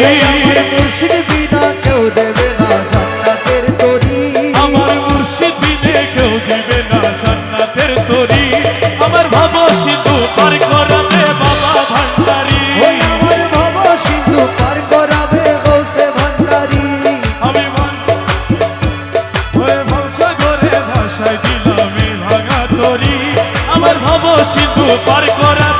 মুর্শিদ বিনা কেউ দেবে না জান্নাতের তরি আমার মুর্শিদ বিনে কেউ দেবে না জান্নাতের তরি আমার ভাব সিন্ধু পার করাবে বাবা ভান্ডারি ওই আমার ভাব সিন্ধু পার করাবে গৌসে ভান্ডারি আমি ওই ভাষা করে ভাষায় দিলাম ভাঙা তরি আমার ভাব সিন্ধু পার করাবে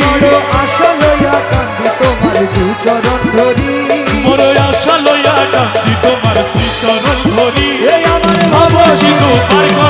বড় আশা লইয়া কান্দি তোমার দু চরণ ধরি। বড় আশা লইয়া কান্দি তোমার শ্রী আমার ভব সিন্ধু পার